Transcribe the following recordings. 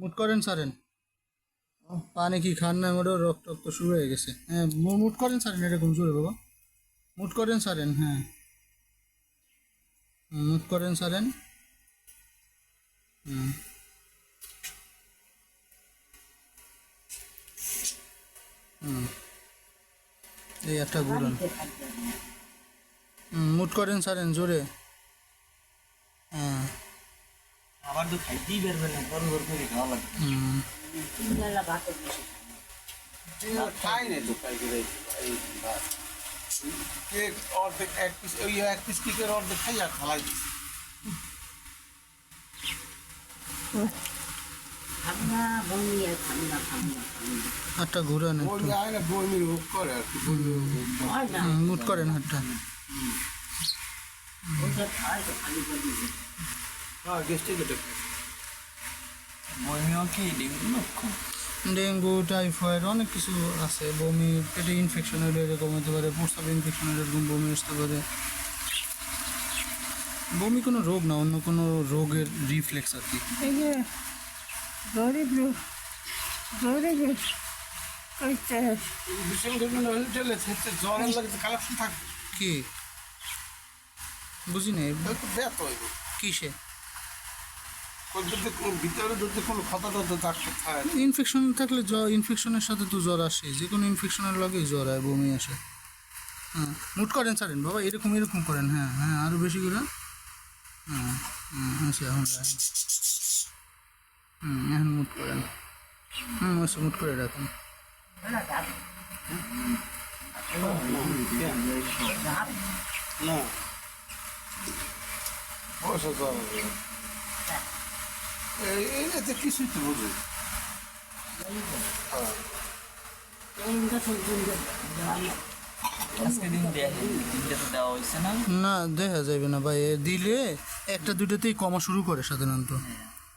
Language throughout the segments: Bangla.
মুট করেন সারেন। পানি কি খান না মোটর রক্ত রক্ত শুরু হয়ে গেছে। হ্যাঁ মুট করেন সারেন এরকম জোরে বাবা। মুট করেন সারেন হ্যাঁ। মুট করেন সারেন। হুম। হুম। এই একটা ঘুরান। হুম, মুট করেন সারেন জোরে। আবার তো খাইতেই পারবে না বড় বড় করে খাওয়া লাগবে হুম খাই নাই তো খাই করে এই ভাত কেক অর্ধেক এক পিস ওই এক পিস কেকের অর্ধেক খাই আর খালাই দিছি ঠান্ডা বমি আর ঠান্ডা ঠান্ডা ঠান্ডা হাতটা ঘুরান একটু বমি আয় না বমি রোগ করে আর কি বমি রোগ হয় না হুম, মুট করেন হাতটা হ্যাঁ বমিও কি ডেঙ্গু লক্ষণ? ডেঙ্গু টাইফয়েড অনেক কিছু আছে। বমি পেটে ইনফেকশন হলে এরকম হতে পারে প্রস্তাব ইনফেকশন হলে এরকম বমি আসতে পারে। বমি কোনো রোগ না অন্য কোনো রোগের রিফ্লেক্স আর কি। কি? বুঝি নাই। একটু ব্যথ হইব। কিসে? ভিতরে যদি কোনো ক্ষত থাকে ইনফেকশন থাকলে জ্বর ইনফেকশনের সাথে তো জ্বর আসে। যে কোনো ইনফেকশনের লগেই জ্বর হয় বমি আসে। হ্যাঁ মুট করেন ছাড়েন। বাবা এরকম এরকম করেন। হ্যাঁ হ্যাঁ আরও বেশি করে। হ্যাঁ হুম আচ্ছা এখন হুম এখন মুট করেন। হুম আচ্ছা মুট করে রাখুন। না বয়সে জ্বর হবে এই এই এতে কিছুই তো বুঝি না দেখা যাবে না ভাই দিলে একটা দুটোতেই কমা শুরু করে সাধারণত।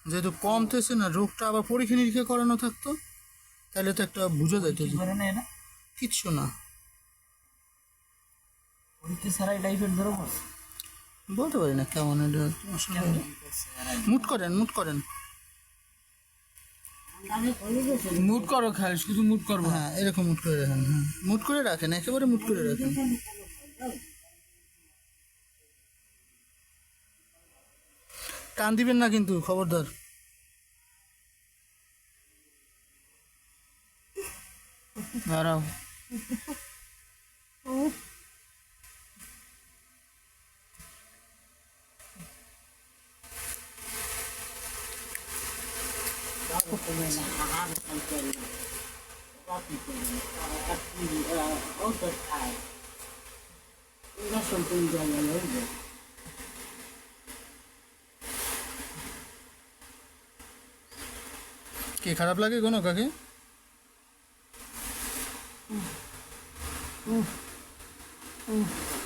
যেহেতু কমতেছে না রোগটা আবার পরীক্ষা নিরীক্ষা করানো থাকতো তাহলে তো একটা বুঝা যাইতো কিচ্ছু না। পরীক্ষা ছাড়াই ধরো বলতে পারি না কেমন? মুট করেন মুট করেন। মুট করো খালি শুধু মুট করব হ্যাঁ এরকম মুট করে রাখেন হ্যাঁ। মুট করে রাখেন একেবারে মুট করে রাখেন। টান দিবেন না কিন্তু খবরদার। দাঁড়াও। কি খারাপ লাগে কোনো কাকে? হুম, তো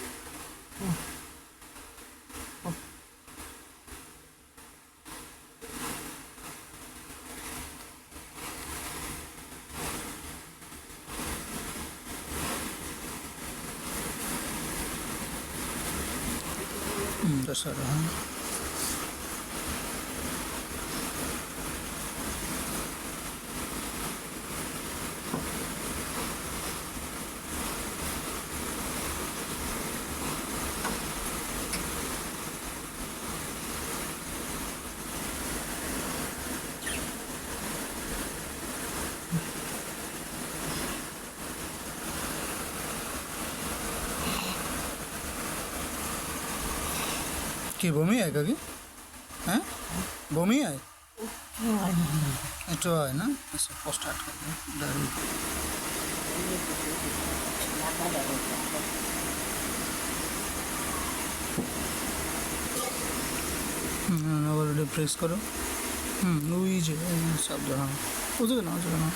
স্যার হ্যাঁ কি, বমি হয় কাকি? হ্যাঁ? বমি হয়? একটু হয় না? আচ্ছা পোস্ট আটকা হুম, আবার প্রেস করো। হুম, ওই যে হ্যাঁ বুঝবে না বুঝবে না